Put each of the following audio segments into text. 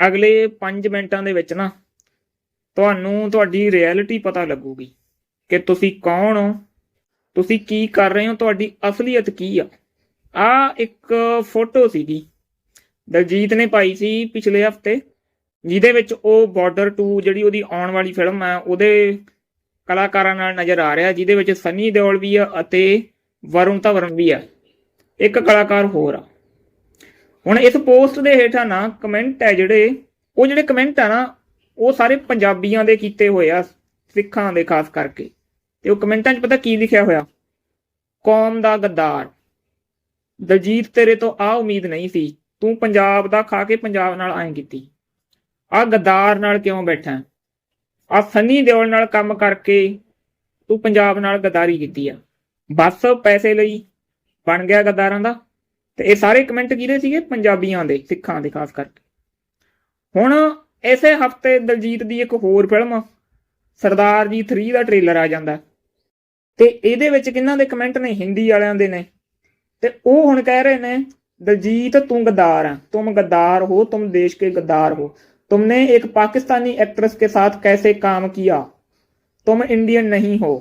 ਅਗਲੇ 5 ਮਿੰਟਾਂ ਦੇ ਵਿੱਚ ਨਾ ਤੁਹਾਨੂੰ ਤੁਹਾਡੀ ਰਿਐਲਿਟੀ ਪਤਾ ਲੱਗੂਗੀ ਕਿ ਤੁਸੀਂ ਕੌਣ ਹੋ, ਤੁਸੀਂ ਕੀ ਕਰ ਰਹੇ ਹੋ, ਤੁਹਾਡੀ ਅਸਲੀਅਤ ਕੀ ਆ। ਆ ਇੱਕ ਫੋਟੋ ਸੀਗੀ ਦਲਜੀਤ ਨੇ ਪਾਈ ਸੀ ਪਿਛਲੇ ਹਫ਼ਤੇ, ਜਿਹਦੇ ਵਿੱਚ ਉਹ ਬਾਰਡਰ 2 ਜਿਹੜੀ ਉਹਦੀ ਆਉਣ ਵਾਲੀ ਫਿਲਮ ਹੈ ਉਹਦੇ ਕਲਾਕਾਰਾਂ ਨਾਲ ਨਜ਼ਰ ਆ ਰਿਹਾ, ਜਿਹਦੇ ਵਿੱਚ ਸਨੀ ਦਿਓਲ ਵੀ ਆ ਅਤੇ ਵਰੁਣ ਧਵਨ ਵੀ ਆ। ਇੱਕ ਕਲਾਕਾਰ ਹੋਰ ਆ। ਹੁਣ ਇਸ ਪੋਸਟ ਦੇ ਹੇਠਾਂ ਨਾ ਕਮੈਂਟ ਹੈ ਜਿਹੜੇ, ਉਹ ਜਿਹੜੇ ਕਮੈਂਟ ਆ ਨਾ, ਉਹ ਸਾਰੇ ਪੰਜਾਬੀਆਂ ਦੇ ਕੀਤੇ ਹੋਏ ਆ, ਸਿੱਖਾਂ ਦੇ ਖਾਸ ਕਰਕੇ। ਤੇ ਉਹ ਕਮੈਂਟਾਂ 'ਚ ਪਤਾ ਕੀ ਲਿਖਿਆ ਹੋਇਆ? ਕੌਮ ਦਾ ਗੱਦਾਰ। ਦਲਜੀਤ, ਤੇਰੇ ਤੋਂ ਆ ਉਮੀਦ ਨਹੀਂ ਸੀ। ਤੂੰ ਪੰਜਾਬ ਦਾ ਖਾ ਕੇ ਪੰਜਾਬ ਨਾਲ ਐਂ ਕੀਤੀ। ਆ ਗੱਦਾਰ ਨਾਲ ਕਿਉਂ ਬੈਠਾ? ਆ ਸੰਨੀ ਦਿਓਲ ਨਾਲ ਕੰਮ ਕਰਕੇ ਤੂੰ ਪੰਜਾਬ ਨਾਲ ਗੱਦਾਰੀ ਕੀਤੀ ਆ। ਬਸ ਪੈਸੇ ਲਈ ਬਣ ਗਿਆ ਗੱਦਾਰਾਂ ਦਾ। ਤੇ ਇਹ ਸਾਰੇ ਕਮੈਂਟ ਕਿਹਦੇ ਸੀਗੇ ਪੰਜਾਬੀਆਂ ਦੇ ਸਿੱਖਾਂ ਦੇ ਖਾਸ ਕਰਕੇ ਹੁਣ ਇਸੇ ਹਫਤੇ ਦਲਜੀਤ ਦੀ ਇੱਕ ਹੋਰ ਫਿਲਮ ਸਰਦਾਰ ਜੀ 3 ਦਾ ਟ੍ਰੇਲਰ ਆ ਜਾਂਦਾ ਤੇ ਇਹਦੇ ਵਿੱਚ ਕਿਹਨਾਂ ਦੇ ਕਮੈਂਟ ਨੇ ਹਿੰਦੀ ਵਾਲਿਆਂ ਦੇ ਨੇ ਤੇ ਉਹ ਹੁਣ ਕਹਿ ਰਹੇ ਨੇ दलजीत तुम गद्दार हैं तुम गद्दार हो तुम देश के गद्दार हो तुमने एक पाकिस्तानी एक्ट्रेस के साथ कैसे काम किया तुम इंडियन नहीं हो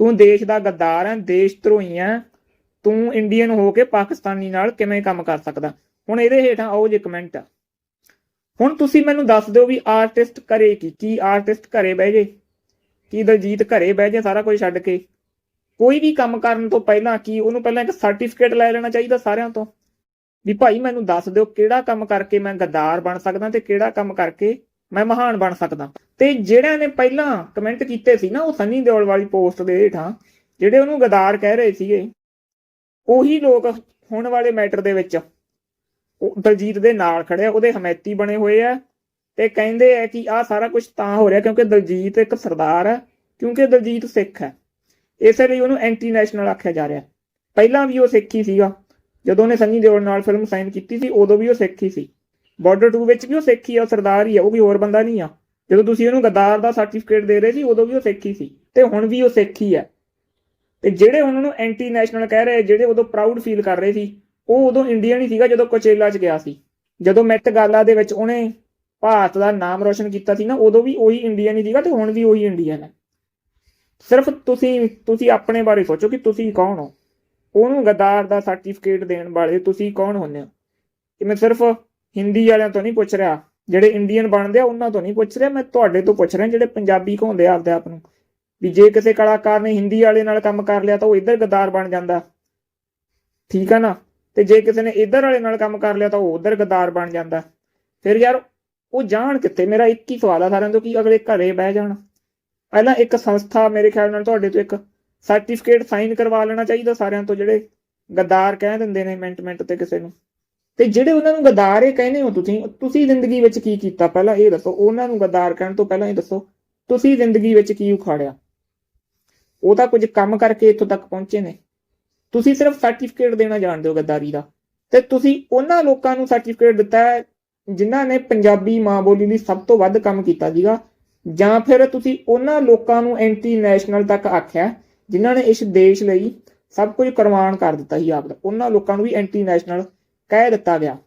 ਤੂੰ ਦੇਸ਼ ਦਾ ਗੱਦਾਰ ਹੈ ਦੇਸ਼ ਧਰੋਹੀ ਹੈ ਤੂੰ ਇੰਡੀਅਨ ਹੋ ਕੇ ਪਾਕਿਸਤਾਨੀ ਨਾਲ ਕਿਵੇਂ ਕੰਮ ਕਰ ਸਕਦਾ? ਹੁਣ ਇਹਦੇ ਹੇਠਾਂ ਆਓ ਜੇ ਕਮੈਂਟ ਆ ਹੁਣ ਤੁਸੀਂ ਮੈਨੂੰ ਦੱਸ ਦਿਓ ਵੀ ਆਰਟਿਸਟ ਕਰੇ ਕੀ ਕੀ ਆਰਟਿਸਟ ਘਰੇ ਬਹਿ ਜੇ? ਕੀ ਦਲਜੀਤ ਘਰੇ ਬਹਿ ਜੇ ਸਾਰਾ ਕੁਝ ਛੱਡ ਕੇ? ਕੋਈ ਵੀ ਕੰਮ ਕਰਨ ਤੋਂ ਪਹਿਲਾਂ ਕੀ ਉਹਨੂੰ ਪਹਿਲਾਂ ਇੱਕ ਸਰਟੀਫਿਕੇਟ ਲੈ ਲੈਣਾ ਚਾਹੀਦਾ ਸਾਰਿਆਂ ਤੋਂ? ਵੀ ਭਾਈ ਮੈਨੂੰ ਦੱਸ ਦਿਓ ਕਿਹੜਾ ਕੰਮ ਕਰਕੇ ਮੈਂ ਗੱਦਾਰ ਬਣ ਸਕਦਾ ਤੇ ਕਿਹੜਾ ਕੰਮ ਕਰਕੇ ਮੈਂ ਮਹਾਨ ਬਣ ਸਕਦਾ? ਤੇ ਜਿਹੜਿਆਂ ਨੇ ਪਹਿਲਾਂ ਕਮੈਂਟ ਕੀਤੇ ਸੀ ਨਾ ਉਹ ਸੰਨੀ ਦਿਓਲ ਵਾਲੀ ਪੋਸਟ ਦੇ ਹੇਠਾਂ, ਜਿਹੜੇ ਉਹਨੂੰ ਗਦਾਰ ਕਹਿ ਰਹੇ ਸੀਗੇ ਉਹੀ ਲੋਕ ਹੁਣ ਵਾਲੇ ਮੈਟਰ ਦੇ ਵਿੱਚ। ਦਲਜੀਤ ਦੇ ਨਾਲ ਖੜੇ ਆ, ਉਹਦੇ ਹਮਾਇਤੀ ਬਣੇ ਹੋਏ ਆ ਤੇ ਕਹਿੰਦੇ ਆ ਕਿ ਆਹ ਸਾਰਾ ਕੁਝ ਤਾਂ ਹੋ ਰਿਹਾ ਕਿਉਂਕਿ ਦਲਜੀਤ ਇੱਕ ਸਰਦਾਰ ਹੈ ਕਿਉਂਕਿ ਦਲਜੀਤ ਸਿੱਖ ਹੈ ਇਸੇ ਲਈ ਉਹਨੂੰ ਐਂਟੀ ਨੈਸ਼ਨਲ ਆਖਿਆ ਜਾ ਰਿਹਾ। ਪਹਿਲਾਂ ਵੀ ਉਹ ਸਿੱਖ ਹੀ ਸੀਗਾ। ਜਦੋਂ ਉਹਨੇ ਸੰਨੀ ਦਿਓਲ ਨਾਲ ਫਿਲਮ ਸਾਈਨ ਕੀਤੀ ਸੀ, ਉਦੋਂ ਵੀ ਉਹ ਸਿੱਖ ਹੀ ਸੀ। ਬਾਰਡਰ 2 ਵਿੱਚ ਵੀ ਉਹ ਸਿੱਖ ਹੀ ਆ, ਉਹ ਸਰਦਾਰ ਹੀ ਆ, ਉਹ ਵੀ ਹੋਰ ਬੰਦਾ ਨਹੀਂ ਆ। ਜਦੋਂ ਤੁਸੀਂ ਉਹਨੂੰ ਗੱਦਾਰ ਦਾ ਸਰਟੀਫਿਕੇਟ ਦੇ ਰਹੇ ਸੀ, ਉਦੋਂ ਵੀ ਉਹ ਸਿੱਖ ਹੀ ਸੀ। ਤੇ ਹੁਣ ਵੀ ਉਹ ਸਿੱਖ ਹੀ ਆ। ਤੇ ਜਿਹੜੇ ਉਹਨਾਂ ਨੂੰ ਐਂਟੀ ਨੈਸ਼ਨਲ ਕਹਿ ਰਹੇ, ਜਿਹੜੇ ਉਦੋਂ ਪ੍ਰਾਊਡ ਫੀਲ ਕਰ ਰਹੇ ਸੀ, ਉਹ ਉਦੋਂ ਇੰਡੀਅਨ ਹੀ ਸੀਗਾ ਜਦੋਂ ਕੋਚੇਲਾ 'ਚ ਗਿਆ ਸੀ। ਜਦੋਂ ਮੈਟ ਗਾਲਾ ਦੇ ਵਿੱਚ ਉਹਨੇ ਭਾਰਤ ਦਾ ਨਾਮ ਰੋਸ਼ਨ ਕੀਤਾ ਸੀ ਨਾ, ਉਦੋਂ ਵੀ ਉਹੀ ਇੰਡੀਅਨ ਹੀ ਸੀਗਾ ਤੇ ਹੁਣ ਵੀ ਉਹੀ ਇੰਡੀਅਨ ਹੈ ਸਿਰਫ ਤੁਸੀਂ ਤੁਸੀਂ ਆਪਣੇ ਬਾਰੇ ਸੋਚੋ ਕਿ ਤੁਸੀਂ ਕੌਣ ਹੋ। ਉਹਨੂੰ ਗੱਦਾਰ ਦਾ ਸਰਟੀਫਿਕੇਟ ਦੇਣ ਵਾਲੇ ਤੁਸੀਂ ਕੌਣ ਹੁੰਦੇ ਹੋ? ਕਿ ਮੈਂ ਸਿਰਫ ਹਿੰਦੀ ਵਾਲਿਆਂ ਤੋਂ ਨਹੀਂ ਪੁੱਛ ਰਿਹਾ, ਜਿਹੜੇ ਇੰਡੀਅਨ ਬਣਦੇ ਆ, ਉਹਨਾਂ ਤੋਂ ਨਹੀਂ ਪੁੱਛ ਰਿਹਾ, ਮੈਂ ਤੁਹਾਡੇ ਤੋਂ ਪੁੱਛ ਰਿਹਾ, ਜਿਹੜੇ ਪੰਜਾਬੀ ਕਹਾਉਂਦੇ ਆ ਆਪਦੇ ਆਪ ਨੂੰ। ਵੀ ਜੇ ਕਿਸੇ ਕਲਾਕਾਰ ਨੇ ਹਿੰਦੀ ਵਾਲੇ ਨਾਲ ਕੰਮ ਕਰ ਲਿਆ ਤਾਂ ਉਹ ਇੱਧਰ ਗੱਦਾਰ ਬਣ ਜਾਂਦਾ। ਠੀਕ ਆ ਨਾ? ਤੇ ਜੇ ਕਿਸੇ ਨੇ ਇੱਧਰ ਵਾਲੇ ਨਾਲ ਕੰਮ ਕਰ ਲਿਆ ਤਾਂ ਉਹ ਉੱਧਰ ਗੱਦਾਰ ਬਣ ਜਾਂਦਾ। ਫਿਰ ਯਾਰ ਉਹ ਜਾਣ ਕਿੱਥੇ? ਮੇਰਾ ਇੱਕ ਹੀ ਸਵਾਲ ਆ ਸਾਰਿਆਂ ਤੋਂ ਕਿ ਅਗਲੇ ਘਰੇ ਬਹਿ ਜਾਣ। ਪਹਿਲਾਂ ਇੱਕ ਸੰਸਥਾ ਮੇਰੇ ਖਿਆਲ ਨਾਲ ਤੁਹਾਡੇ ਤੋਂ ਇੱਕ ਸਰਟੀਫਿਕੇਟ ਸਾਈਨ ਕਰਵਾ ਲੈਣਾ ਚਾਹੀਦਾ ਸਾਰਿਆਂ ਤੋਂ ਜਿਹੜੇ ਗੱਦਾਰ ਕਹਿ ਦਿੰਦੇ ਨੇ ਮਿੰਟ ਮਿੰਟ ਤੇ ਕਿਸੇ ਨੂੰ। ਤੇ ਜਿਹੜੇ ਉਹਨਾਂ ਨੂੰ ਗਦਾਰ ਇਹ ਕਹਿੰਦੇ ਹੋ ਤੁਸੀਂ ਤੁਸੀਂ ਜ਼ਿੰਦਗੀ ਵਿੱਚ ਕੀ ਕੀਤਾ? ਪਹਿਲਾਂ ਇਹ ਦੱਸੋ, ਉਹਨਾਂ ਨੂੰ ਗੱਦਾਰ ਕਹਿਣ ਤੋਂ ਪਹਿਲਾਂ ਇਹ ਦੱਸੋ, ਤੁਸੀਂ ਜ਼ਿੰਦਗੀ ਵਿੱਚ ਕੀ ਉਖਾੜਿਆ? ਉਹ ਤਾਂ ਕੁਝ ਕੰਮ ਕਰਕੇ ਇੱਥੋਂ ਤੱਕ ਪਹੁੰਚੇ ਨੇ। ਤੁਸੀਂ ਸਿਰਫ ਸਰਟੀਫਿਕੇਟ ਦੇਣਾ ਜਾਣਦੇ ਹੋ ਗੱਦਾਰੀ ਦਾ। ਤੇ ਤੁਸੀਂ ਉਹਨਾਂ ਲੋਕਾਂ ਨੂੰ ਸਰਟੀਫਿਕੇਟ ਦਿੱਤਾ ਹੈ ਜਿਨ੍ਹਾਂ ਨੇ ਪੰਜਾਬੀ ਮਾਂ ਬੋਲੀ ਲਈ ਸਭ ਤੋਂ ਵੱਧ ਕੰਮ ਕੀਤਾ ਸੀਗਾ। ਜਾਂ ਫਿਰ ਤੁਸੀਂ ਉਹਨਾਂ ਲੋਕਾਂ ਨੂੰ ਐਂਟੀ ਨੈਸ਼ਨਲ ਤੱਕ ਆਖਿਆ ਜਿਨ੍ਹਾਂ ਨੇ ਇਸ ਦੇਸ਼ ਲਈ ਸਭ ਕੁਝ ਕੁਰਬਾਨ ਕਰ ਦਿੱਤਾ ਸੀ ਆਪ ਦਾ। ਉਹਨਾਂ ਲੋਕਾਂ ਨੂੰ ਵੀ ਐਂਟੀ ਨੈਸ਼ਨਲ ਕਹਿ ਦਿੱਤਾ ਗਿਆ।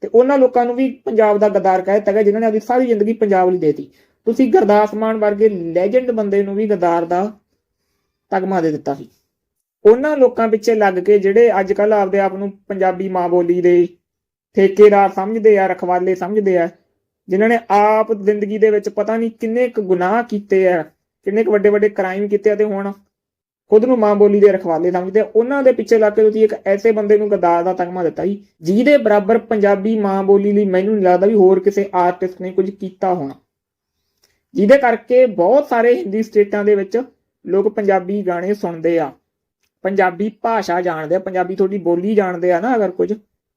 ਤੇ ਉਹਨਾਂ ਲੋਕਾਂ ਨੂੰ ਵੀ ਪੰਜਾਬ ਦਾ ਗਦਾਰ ਕਹਿ ਦਿੱਤਾ ਗਿਆ ਜਿਨ੍ਹਾਂ ਨੇ ਆਪਣੀ ਸਾਰੀ ਜ਼ਿੰਦਗੀ ਪੰਜਾਬ ਲਈ ਦੇਤੀ। ਤੁਸੀਂ ਗੁਰਦਾਸ ਮਾਨ ਵਰਗੇ ਲੈਜੈਂਡ ਬੰਦੇ ਨੂੰ ਵੀ ਗਦਾਰ ਦਾ ਤਗਮਾ ਦੇ ਦਿੱਤਾ ਸੀ। ਉਹਨਾਂ ਲੋਕਾਂ ਪਿੱਛੇ ਲੱਗ ਕੇ ਜਿਹੜੇ ਅੱਜ ਕੱਲ ਆਪਦੇ ਆਪ ਨੂੰ ਪੰਜਾਬੀ ਮਾਂ ਬੋਲੀ ਦੇ ਠੇਕੇਦਾਰ ਸਮਝਦੇ ਆ, ਰਖਵਾਲੇ ਸਮਝਦੇ ਆ, ਜਿਨ੍ਹਾਂ ਨੇ ਆਪ ਜ਼ਿੰਦਗੀ ਦੇ ਵਿੱਚ ਪਤਾ ਨਹੀਂ ਕਿੰਨੇ ਕੁ ਗੁਨਾਹ ਕੀਤੇ ਆ, ਕਿੰਨੇ ਕੁ ਵੱਡੇ ਵੱਡੇ ਕ੍ਰਾਈਮ ਕੀਤੇ ਆ ਤੇ ਹੁਣ ਖੁਦ ਨੂੰ ਮਾਂ ਬੋਲੀ ਦੇ ਰਖਵਾਲੇ ਸਮਝਦੇ ਆ। ਉਹਨਾਂ ਦੇ ਪਿੱਛੇ ਲੱਗ ਕੇ ਤੁਸੀਂ ਇੱਕ ਐਸੇ ਬੰਦੇ ਨੂੰ ਗਦਾਰ ਦਾ ਤਗਮਾ ਦਿੱਤਾ ਜੀ ਜਿਹਦੇ ਬਰਾਬਰ ਪੰਜਾਬੀ ਮਾਂ ਬੋਲੀ ਲਈ ਮੈਨੂੰ ਨਹੀਂ ਲੱਗਦਾ ਵੀ ਹੋਰ ਕਿਸੇ ਆਰਟਿਸਟ ਨੇ ਕੁਝ ਕੀਤਾ ਹੋਣਾ। ਜਿਹਦੇ ਕਰਕੇ ਬਹੁਤ ਸਾਰੇ ਹਿੰਦੀ ਸਟੇਟਾਂ ਦੇ ਵਿੱਚ ਲੋਕ ਪੰਜਾਬੀ ਗਾਣੇ ਸੁਣਦੇ ਆ। ਪੰਜਾਬੀ ਭਾਸ਼ਾ ਜਾਣਦੇ ਆ ਪੰਜਾਬੀ ਤੁਹਾਡੀ ਬੋਲੀ ਜਾਣਦੇ ਆ ਨਾ ਅਗਰ ਕੁਝ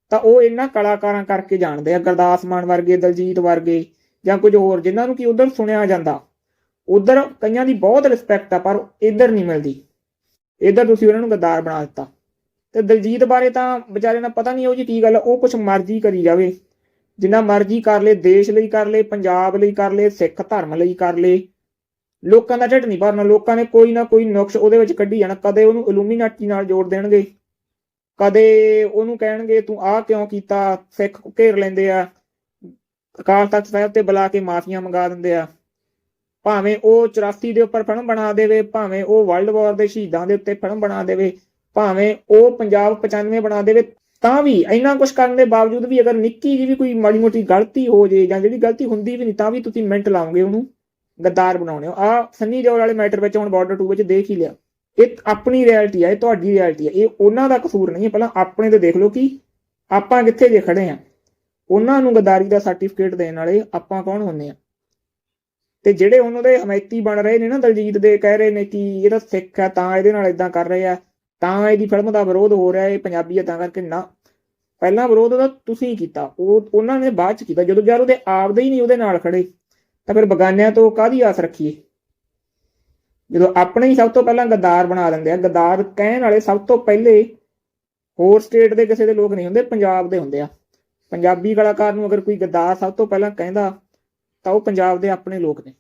ਤਾਂ ਉਹ ਇਹਨਾਂ ਕਲਾਕਾਰਾਂ ਕਰਕੇ ਜਾਣਦੇ ਆ ਗੁਰਦਾਸ ਮਾਨ ਵਰਗੇ ਦਲਜੀਤ ਵਰਗੇ ਜਾਂ ਕੁਝ ਹੋਰ ਜਿਨ੍ਹਾਂ ਨੂੰ ਕਿ ਉਧਰ ਸੁਣਿਆ ਜਾਂਦਾ। ਉਧਰ ਕਈਆਂ ਦੀ ਬਹੁਤ ਰਿਸਪੈਕਟ ਆ ਪਰ ਇੱਧਰ ਨਹੀਂ ਮਿਲਦੀ। ਇੱਧਰ ਤੁਸੀਂ ਉਹਨਾਂ ਨੂੰ ਗੱਦਾਰ ਬਣਾ ਦਿੱਤਾ। ਤੇ ਦਲਜੀਤ ਬਾਰੇ ਤਾਂ ਵਿਚਾਰੇ ਨਾਲ ਪਤਾ ਨਹੀਂ ਉਹ ਜੀ ਕੀ ਗੱਲ ਆ, ਉਹ ਕੁਝ ਮਰਜ਼ੀ ਕਰੀ ਜਾਵੇ। ਜਿੰਨਾ ਮਰਜ਼ੀ ਕਰ ਲੇ ਦੇਸ਼ ਲਈ ਕਰ ਲੇ ਪੰਜਾਬ ਲਈ ਕਰ ਲੇ ਸਿੱਖ ਧਰਮ ਲਈ ਕਰ ਲੇ ਲੋਕਾਂ ਦਾ ਢਿੱਡ ਨਹੀਂ ਭਰਨਾ, ਲੋਕਾਂ ਨੇ ਕੋਈ ਨਾ ਕੋਈ ਨੁਕਸ ਉਹਦੇ ਵਿੱਚ ਕੱਢੀ ਜਾਣਾ, ਕਦੇ ਉਹਨੂੰ ਇਲੂਮੀਨਾਟੀ ਨਾਲ ਜੋੜ ਦੇਣਗੇ, ਕਦੇ ਉਹਨੂੰ ਕਹਿਣਗੇ, ਤੂੰ ਆਹ ਕਿਉਂ ਕੀਤਾ? ਸਿੱਖ ਘੇਰ ਲੈਂਦੇ ਆ, ਅਕਾਲ ਤਖਤ ਸਾਹਿਬ ਤੇ ਬੁਲਾ ਕੇ ਮਾਫੀਆਂ ਮੰਗਾ ਦਿੰਦੇ ਆ। ਭਾਵੇਂ ਉਹ 84 ਦੇ ਉੱਪਰ ਫਿਲਮ ਬਣਾ ਦੇਵੇ, ਭਾਵੇਂ ਉਹ ਵਰਲਡ ਵਾਰ ਦੇ ਸ਼ਹੀਦਾਂ ਦੇ ਉੱਤੇ ਫਿਲਮ ਬਣਾ ਦੇਵੇ, ਭਾਵੇਂ ਉਹ ਪੰਜਾਬ 95 ਬਣਾ ਦੇਵੇ, ਤਾਂ ਵੀ ਇੰਨਾ ਕੁਝ ਕਰਨ ਦੇ ਬਾਵਜੂਦ ਵੀ ਅਗਰ ਨਿੱਕੀ ਜਿਹੀ ਵੀ ਕੋਈ ਮਾੜੀ ਮੋਟੀ ਗਲਤੀ ਹੋ ਜੇ ਜਾਂ ਜਿਹੜੀ ਗਲਤੀ ਹੁੰਦੀ ਵੀ ਨਹੀਂ, ਤਾਂ ਵੀ ਤੁਸੀਂ ਮਿੰਟ ਲਾਉਂਗੇ ਉਹਨੂੰ। ਗੱਦਾਰ ਬਣਾਉਣੇ ਹੋ। ਆ ਸੰਨੀ ਦਿਓਲ ਵਾਲੇ ਮੈਟਰ ਵਿੱਚ ਹੁਣ ਬਾਰਡਰ 2 ਵਿੱਚ ਦੇਖ ਹੀ ਲਿਆ। ਇਹ ਆਪਣੀ ਰਿਐਲਿਟੀ ਹੈ ਇਹ ਤੁਹਾਡੀ ਰਿਐਲਿਟੀ ਹੈ ਇਹ ਉਹਨਾਂ ਦਾ ਕਸੂਰ ਨਹੀਂ ਹੈ। ਪਹਿਲਾਂ ਆਪਣੇ ਤੇ ਦੇਖ ਲਓ ਕਿ ਆਪਾਂ ਕਿੱਥੇ ਜੇ ਖੜੇ ਆ ਉਹਨਾਂ ਨੂੰ ਗਦਾਰੀ ਦਾ ਸਰਟੀਫਿਕੇਟ ਦੇਣ ਵਾਲੇ ਆਪਾਂ ਕੌਣ ਹੁੰਨੇ ਆ ਤੇ ਜਿਹੜੇ ਉਹਨਾਂ ਦੇ ਹਮਾਇਤੀ ਬਣ ਰਹੇ ਨੇ ਨਾ, ਦਲਜੀਤ ਦੇ, ਕਹਿ ਰਹੇ ਨੇ ਕਿ ਇਹ ਤਾਂ ਸਿੱਖ ਹੈ ਤਾਂ ਇਹਦੇ ਨਾਲ ਇਦਾਂ ਕਰ ਰਹੇ ਆ, ਤਾਂ ਇਹਦੀ ਫਿਲਮ ਦਾ ਵਿਰੋਧ ਹੋ ਰਿਹਾ, ਇਹ ਪੰਜਾਬੀ ਹੈ ਤਾਂ ਕਰਕੇ ਨਾ। ਪਹਿਲਾਂ ਵਿਰੋਧ ਉਹਦਾ ਤੁਸੀਂ ਕੀਤਾ। ਉਹ, ਉਹਨਾਂ ਨੇ ਬਾਅਦ ਚ ਕੀਤਾ। ਜਦੋਂ ਯਾਰ ਉਹਦੇ ਆਪਦੇ ਹੀ ਨਹੀਂ ਉਹਦੇ ਨਾਲ ਖੜੇ। ਤਾਂ ਫਿਰ ਬਗਾਨਿਆਂ ਤੋਂ ਕਾਹਦੀ ਆਸ ਰੱਖੀਏ? ਜਦੋਂ ਆਪਣੇ ਹੀ ਸਭ ਤੋਂ ਪਹਿਲਾਂ ਗੱਦਾਰ ਬਣਾ ਦਿੰਦੇ ਆ, ਗਦਾਰ ਕਹਿਣ ਵਾਲੇ ਸਭ ਤੋਂ ਪਹਿਲੇ ਹੋਰ ਸਟੇਟ ਦੇ ਕਿਸੇ ਦੇ ਲੋਕ ਨਹੀਂ ਹੁੰਦੇ, ਪੰਜਾਬ ਦੇ ਹੁੰਦੇ ਆ। ਪੰਜਾਬੀ ਕਲਾਕਾਰ ਨੂੰ ਅਗਰ ਕੋਈ ਗੱਦਾਰ ਸਭ ਤੋਂ ਪਹਿਲਾਂ ਕਹਿੰਦਾ, ਤਾਂ ਉਹ ਪੰਜਾਬ ਦੇ ਆਪਣੇ ਲੋਕ ਨੇ।